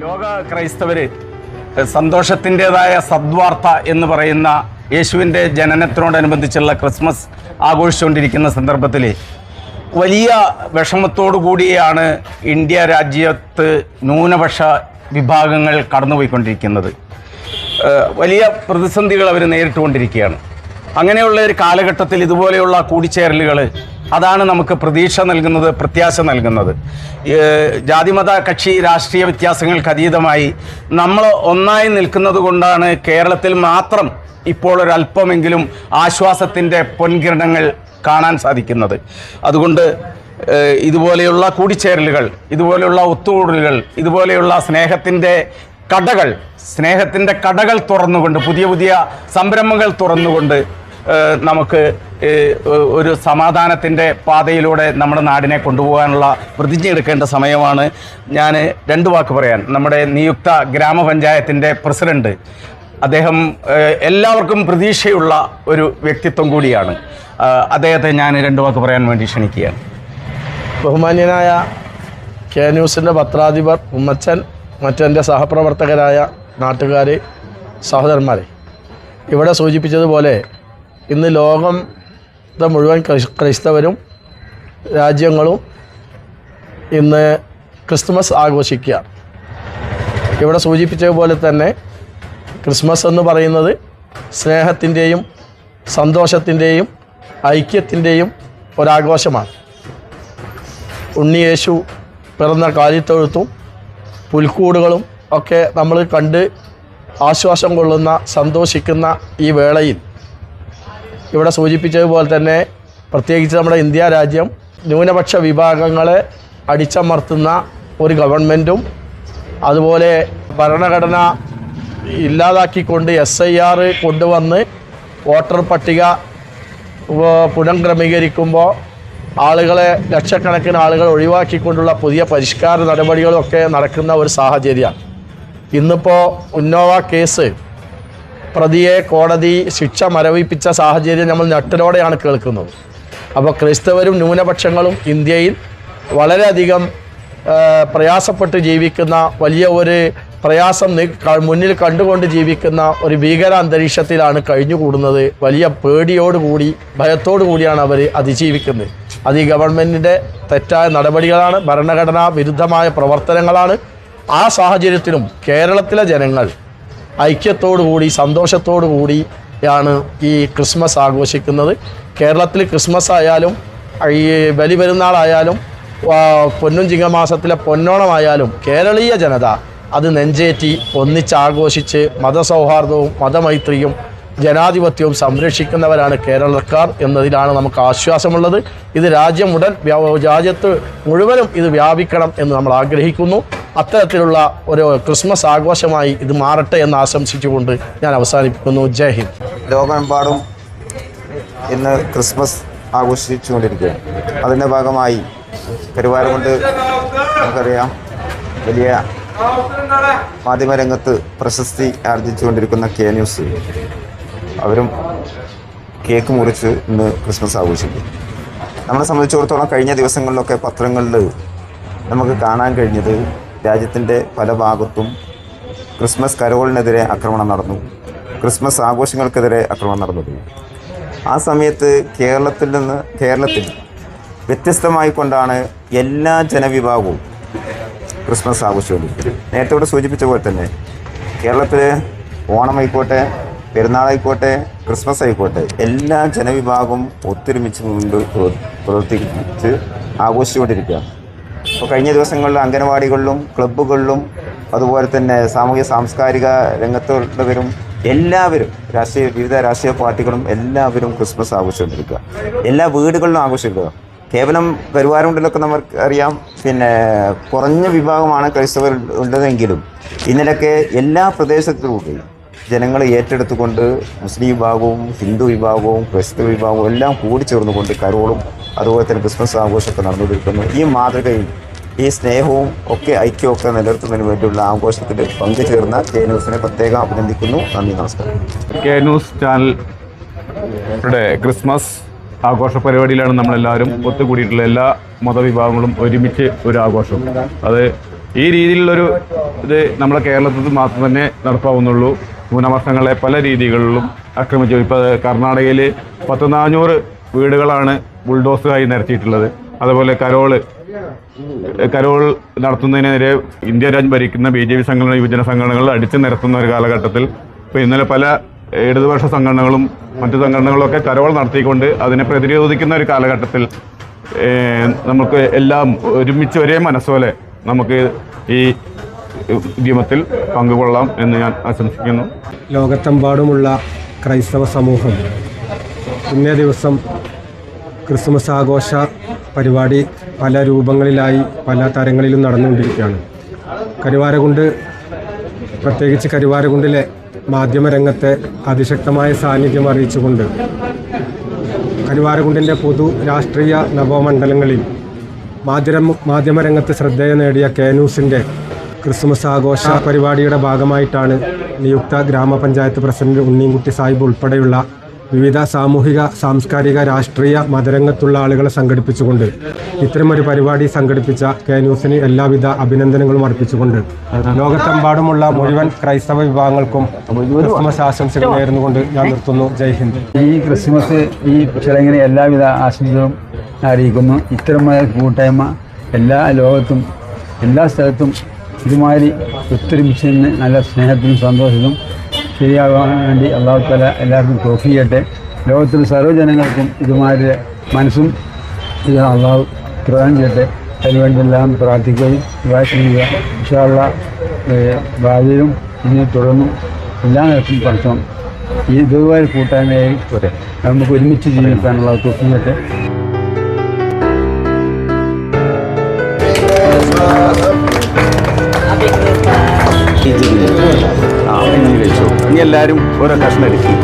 ക്രൈസ്തവര് സന്തോഷത്തിന്റെതായ സദ്വാർത്ത എന്ന് പറയുന്ന യേശുവിന്റെ ജനനത്തിനോടനുബന്ധിച്ചുള്ള ക്രിസ്മസ് ആഘോഷിച്ചുകൊണ്ടിരിക്കുന്ന സന്ദർഭത്തിൽ വലിയ വിഷമത്തോടു കൂടിയാണ് ഇന്ത്യ രാജ്യത്ത് ന്യൂനപക്ഷ വിഭാഗങ്ങൾ കടന്നുപോയിക്കൊണ്ടിരിക്കുന്നത്. വലിയ പ്രതിസന്ധികൾ അവർ നേരിട്ടുകൊണ്ടിരിക്കുകയാണ്. അങ്ങനെയുള്ള ഒരു കാലഘട്ടത്തിൽ ഇതുപോലെയുള്ള കൂടിച്ചേരലുകൾ അതാണ് നമുക്ക് പ്രതീക്ഷ നൽകുന്നത് പ്രത്യാശ നൽകുന്നത്. ജാതിമത കക്ഷി രാഷ്ട്രീയ വ്യത്യാസങ്ങൾക്ക് അതീതമായി നമ്മൾ ഒന്നായി നിൽക്കുന്നത് കൊണ്ടാണ് കേരളത്തിൽ മാത്രം ഇപ്പോൾ ഒരല്പമെങ്കിലും ആശ്വാസത്തിന്റെ പൊൻകിരണങ്ങൾ കാണാൻ സാധിക്കുന്നത്. അതുകൊണ്ട് ഇതുപോലെയുള്ള കൂടിച്ചേരലുകൾ ഇതുപോലെയുള്ള ഒത്തുകൂടലുകൾ ഇതുപോലെയുള്ള സ്നേഹത്തിന്റെ കടകൾ സ്നേഹത്തിന്റെ കടകൾ തുറന്നുകൊണ്ട് പുതിയ പുതിയ സംരംഭങ്ങൾ തുറന്നുകൊണ്ട് നമുക്ക് ഒരു സമാധാനത്തിന്റെ പാതയിലൂടെ നമ്മുടെ നാടിനെ കൊണ്ടുപോകാനുള്ള പ്രതിജ്ഞ എടുക്കേണ്ട സമയമാണ്. ഞാൻ രണ്ട് വാക്ക് പറയാൻ. നമ്മുടെ നിയുക്ത ഗ്രാമപഞ്ചായത്തിന്റെ പ്രസിഡന്റ് അദ്ദേഹം എല്ലാവർക്കും പ്രതീക്ഷയുള്ള ഒരു വ്യക്തിത്വം കൂടിയാണ്. അദ്ദേഹത്തെ ഞാൻ രണ്ട് വാക്ക് പറയാൻ വേണ്ടി ക്ഷണിക്കുകയാണ്. ബഹുമാന്യനായ കെ ന്യൂസിന്റെ പത്രാധിപർ ഉമ്മച്ചൻ മറ്റെന്റെ സഹപ്രവർത്തകരായ നാട്ടുകാർ സഹോദരന്മാരെ ഇവിടെ സൂചിപ്പിച്ചതുപോലെ ഇന്ന് ലോകം മുഴുവൻ ക്രൈസ്- ക്രൈസ്തവരും രാജ്യങ്ങളും ഇന്ന് ക്രിസ്മസ് ആഘോഷിക്കുക ഇവിടെ സൂചിപ്പിച്ചതുപോലെ തന്നെ ക്രിസ്മസ് എന്ന് പറയുന്നത് സ്നേഹത്തിന്റെയും സന്തോഷത്തിന്റെയും ഐക്യത്തിന്റെയും ഒരാഘോഷമാണ്. ഉണ്ണിയേശു പിറന്ന കാലിത്തൊഴുത്തും പുൽക്കൂടുകളും ഒക്കെ നമ്മൾ കണ്ട് ആശ്വാസം കൊള്ളുന്ന സന്തോഷിക്കുന്ന ഈ വേളയിൽ ഇവിടെ സൂചിപ്പിച്ചതുപോലെ തന്നെ പ്രത്യേകിച്ച് നമ്മുടെ ഇന്ത്യ രാജ്യം ന്യൂനപക്ഷ വിഭാഗങ്ങളെ അടിച്ചമർത്തുന്ന ഒരു ഗവൺമെന്റും അതുപോലെ ഭരണഘടന ഇല്ലാതാക്കിക്കൊണ്ട് എസ് ഐ ആർ കൊണ്ടുവന്ന് വോട്ടർ പട്ടിക പുനഃക്രമീകരിക്കുമ്പോൾ ആളുകളെ ലക്ഷക്കണക്കിന് ആളുകൾ ഒഴിവാക്കിക്കൊണ്ടുള്ള പുതിയ പരിഷ്കാര നടപടികളൊക്കെ നടക്കുന്ന ഒരു സാഹചര്യമാണ്. ഇന്നിപ്പോൾ ഉന്നോവ കേസ് പ്രതിയെ കോടതി ശിക്ഷ മരവിപ്പിച്ച സാഹചര്യം നമ്മൾ ഞെട്ടലോടെയാണ് കേൾക്കുന്നത്. അപ്പോൾ ക്രൈസ്തവരും ന്യൂനപക്ഷങ്ങളും ഇന്ത്യയിൽ വളരെയധികം പ്രയാസപ്പെട്ട് ജീവിക്കുന്ന വലിയ ഒരു പ്രയാസം മുന്നിൽ കണ്ടുകൊണ്ട് ജീവിക്കുന്ന ഒരു ഭീകര അന്തരീക്ഷത്തിലാണ് കഴിഞ്ഞുകൂടുന്നത്. വലിയ പേടിയോടുകൂടി ഭയത്തോടു കൂടിയാണ് അവർ അതിജീവിക്കുന്നത്. അത് ഈ ഗവൺമെന്റിന്റെ തെറ്റായ നടപടികളാണ് ഭരണഘടനാ വിരുദ്ധമായ പ്രവർത്തനങ്ങളാണ്. ആ സാഹചര്യത്തിലും കേരളത്തിലെ ജനങ്ങൾ ഐക്യത്തോടു കൂടി സന്തോഷത്തോടു ആണ് ഈ ക്രിസ്മസ് ആഘോഷിക്കുന്നത്. കേരളത്തിൽ ക്രിസ്മസ് ആയാലും ഈ ബലി പെരുന്നാളായാലും പൊന്നും ചിങ്ങമാസത്തിലെ പൊന്നോണമായാലും കേരളീയ ജനത അത് നെഞ്ചേറ്റി ഒന്നിച്ചാഘോഷിച്ച് മതസൗഹാർദ്ദവും മതമൈത്രിയും ജനാധിപത്യവും സംരക്ഷിക്കുന്നവരാണ് കേരളക്കാർ എന്നതിലാണ് നമുക്ക് ആശ്വാസമുള്ളത്. ഇത് രാജ്യം ഉടൻ രാജ്യത്ത് മുഴുവനും ഇത് വ്യാപിക്കണം എന്ന് നമ്മൾ ആഗ്രഹിക്കുന്നു. അത്തരത്തിലുള്ള ഒരു ക്രിസ്മസ് ആഘോഷമായി ഇത് മാറട്ടെ എന്ന് ആശംസിച്ചുകൊണ്ട് ഞാൻ അവസാനിപ്പിക്കുന്നു. ജയ് ഹിന്ദ്. ലോകമെമ്പാടും ഇന്ന് ക്രിസ്മസ് ആഘോഷിച്ചുകൊണ്ടിരിക്കുകയാണ്. അതിന്റെ ഭാഗമായി കരുവാരമുണ്ട് നമുക്കറിയാം വലിയ മാധ്യമരംഗത്ത് പ്രശസ്തി ആർജിച്ചുകൊണ്ടിരിക്കുന്ന കെ ന്യൂസ്. അവരും കേക്ക് മുറിച്ച് ഇന്ന് ക്രിസ്മസ് ആഘോഷിക്കും. നമ്മളെ സംബന്ധിച്ചിടത്തോളം കഴിഞ്ഞ ദിവസങ്ങളിലൊക്കെ പത്രങ്ങളിൽ നമുക്ക് കാണാൻ കഴിഞ്ഞത് രാജ്യത്തിന്റെ പല ഭാഗത്തും ക്രിസ്മസ് കരോളിനെതിരെ ആക്രമണം നടന്നു. ക്രിസ്മസ് ആഘോഷങ്ങൾക്കെതിരെ ആക്രമണം നടന്നു ആ സമയത്ത് കേരളത്തിൽ നിന്ന് കേരളത്തിൽ വ്യത്യസ്തമായി കൊണ്ടാണ് എല്ലാ ജനവിഭാഗവും ക്രിസ്മസ് ആഘോഷിച്ചുകൊണ്ടിരിക്കുന്നത്. നേരത്തെ ഇവിടെ സൂചിപ്പിച്ച പോലെ തന്നെ കേരളത്തിൽ ഓണമായിക്കോട്ടെ പെരുന്നാളായിക്കോട്ടെ ക്രിസ്മസ് ആയിക്കോട്ടെ എല്ലാ ജനവിഭാഗവും ഒത്തൊരുമിച്ച് പ്രവർ- പ്രവർത്തിച്ച് ആഘോഷിച്ചുകൊണ്ടിരിക്കുകയാണ്. അപ്പോൾ കഴിഞ്ഞ ദിവസങ്ങളിൽ അംഗനവാടികളിലും ക്ലബ്ബുകളിലും അതുപോലെ തന്നെ സാമൂഹ്യ സാംസ്കാരിക രംഗത്തുള്ളവരും എല്ലാവരും രാഷ്ട്രീയ വിവിധ രാഷ്ട്രീയ പാർട്ടികളും എല്ലാവരും ക്രിസ്മസ് ആഘോഷിച്ചുകൊണ്ടിരിക്കുക. എല്ലാ വീടുകളിലും ആഘോഷിക്കുക. കേവലം കരുവാരുണ്ടിലൊക്കെ നമുക്ക് അറിയാം. പിന്നെ കുറഞ്ഞ വിഭാഗമാണ് ക്രൈസ്തവർ ഉള്ളതെങ്കിലും ഇന്നലൊക്കെ എല്ലാ പ്രദേശത്തിലൂടെയും ജനങ്ങൾ ഏറ്റെടുത്തുകൊണ്ട് മുസ്ലിം വിഭാഗവും ഹിന്ദു വിഭാഗവും ക്രിസ്തു വിഭാഗവും എല്ലാം കൂടി ചേർന്നുകൊണ്ട് കരോളും അതുപോലെ തന്നെ ക്രിസ്മസ് ആഘോഷമൊക്കെ നടന്നുകൊണ്ടിരിക്കുന്നു. ഈ മാതൃകയും ഈ സ്നേഹവും ഒക്കെ ഐക്യമൊക്കെ നിലനിർത്തുന്നതിന് വേണ്ടിയുള്ള ആഘോഷത്തിൽ പങ്കുചേർന്ന കെ ന്യൂസിനെ പ്രത്യേകം അഭിനന്ദിക്കുന്നു. നന്ദി നമസ്കാരം. കെ ന്യൂസ് ചാനൽ ക്രിസ്മസ് ആഘോഷ പരിപാടിയിലാണ് നമ്മളെല്ലാവരും ഒത്തുകൂടിയിട്ടുള്ള എല്ലാ മതവിഭാഗങ്ങളും ഒരുമിച്ച് ഒരു ആഘോഷം. അത് ഈ രീതിയിലുള്ളൊരു ഇത് നമ്മുടെ കേരളത്തിൽ മാത്രം തന്നെ നടപ്പാവുന്നുള്ളൂ. ന്യൂനപക്ഷങ്ങളെ പല രീതികളിലും ആക്രമിച്ചു. ഇപ്പോൾ കർണാടകയിൽ പത്ത് നാനൂറ് വീടുകളാണ് ബുൾഡോസറായി നിരത്തിയിട്ടുള്ളത്. അതുപോലെ കരോൾ കരോൾ നടത്തുന്നതിനെതിരെ ഇന്ത്യ രാജ്യം ഭരിക്കുന്ന ബി ജെ പി സംഘടന യുവജന സംഘടനകൾ അടിച്ചു നിരത്തുന്ന ഒരു കാലഘട്ടത്തിൽ ഇപ്പോൾ ഇന്നലെ പല ഇടതുപക്ഷ സംഘടനകളും മറ്റു സംഘടനകളൊക്കെ കരോൾ നടത്തിക്കൊണ്ട് അതിനെ പ്രതിരോധിക്കുന്ന ഒരു കാലഘട്ടത്തിൽ നമുക്ക് എല്ലാം ഒരുമിച്ച് ഒരേ മനസ്സോലെ നമുക്ക് ഈ ഉദ്യമത്തിൽ പങ്കുകൊള്ളാം എന്ന് ഞാൻ ആശംസിക്കുന്നു. ലോകത്തെമ്പാടുമുള്ള ക്രൈസ്തവ സമൂഹം ഇന്നേ ദിവസം ക്രിസ്മസ് ആഘോഷ പരിപാടി പല രൂപങ്ങളിലായി പല തരങ്ങളിലും നടന്നുകൊണ്ടിരിക്കുകയാണ്. കരുവാരകുണ്ട് പ്രത്യേകിച്ച് കരുവാരകുണ്ടിലെ മാധ്യമരംഗത്തെ അതിശക്തമായ സാന്നിധ്യം അറിയിച്ചുകൊണ്ട് കരുവാരകുണ്ടിന്റെ പൊതു രാഷ്ട്രീയ നവമണ്ഡലങ്ങളിൽ മാധ്യമ മാധ്യമരംഗത്ത് ശ്രദ്ധേയ നേടിയ കെ ന്യൂസിന്റെ ക്രിസ്മസ് ആഘോഷ പരിപാടിയുടെ ഭാഗമായിട്ടാണ് നിയുക്ത ഗ്രാമപഞ്ചായത്ത് പ്രസിഡന്റ് ഉണ്ണിൻകുട്ടി സാഹിബ് ഉൾപ്പെടെയുള്ള വിവിധ സാമൂഹിക സാംസ്കാരിക രാഷ്ട്രീയ മതരംഗത്തുള്ള ആളുകളെ സംഘടിപ്പിച്ചുകൊണ്ട് ഇത്തരമൊരു പരിപാടി സംഘടിപ്പിച്ച കെ ന്യൂസിന് എല്ലാവിധ അഭിനന്ദനങ്ങളും അർപ്പിച്ചുകൊണ്ട് ലോകത്തെമ്പാടുമുള്ള മുഴുവൻ ക്രൈസ്തവ വിഭാഗങ്ങൾക്കും ക്രിസ്മസ് ആശംസകൾ നേർന്നുകൊണ്ട് ഞാൻ നിർത്തുന്നു. ജയ് ഹിന്ദ്. ഈ ക്രിസ്മസ് ഈ ചടങ്ങിന് എല്ലാവിധ ആശംസകളും അറിയിക്കുന്നു. ഇത്തരമായ കൂട്ടായ്മ എല്ലാ ലോകത്തും എല്ലാ സ്ഥലത്തും ഇതുമാതിരി ഒത്തൊരുമിച്ച് നല്ല സ്നേഹത്തിനും സന്തോഷത്തിലും ശരിയാകാൻ വേണ്ടി അള്ളാഹു തല എല്ലാവർക്കും തോഫി ചെയ്യട്ടെ ലോകത്തിലെ സർവജനങ്ങൾക്കും ഇതുമാതിരി മനസ്സും ഇത് അള്ളാഹു പ്രദാനം ചെയ്യട്ടെ. അതിനുവേണ്ടി എല്ലാം പ്രാർത്ഥിക്കുകയും ദുആ ചെയ്യുക. ഇൻഷാള്ള ഭാവിയിലും ഇനി തുടർന്നും എല്ലാ നേരത്തും പഠിക്കണം. ഈ ഇതുപോലെ കൂട്ടായ്മയായി പോരെ. നമുക്ക് ഒരുമിച്ച് ജീവിക്കാനുള്ള തോഫിയട്ടെ ഇനി എല്ലാവരും ഓരോ കഷ്ണം എടുക്കും.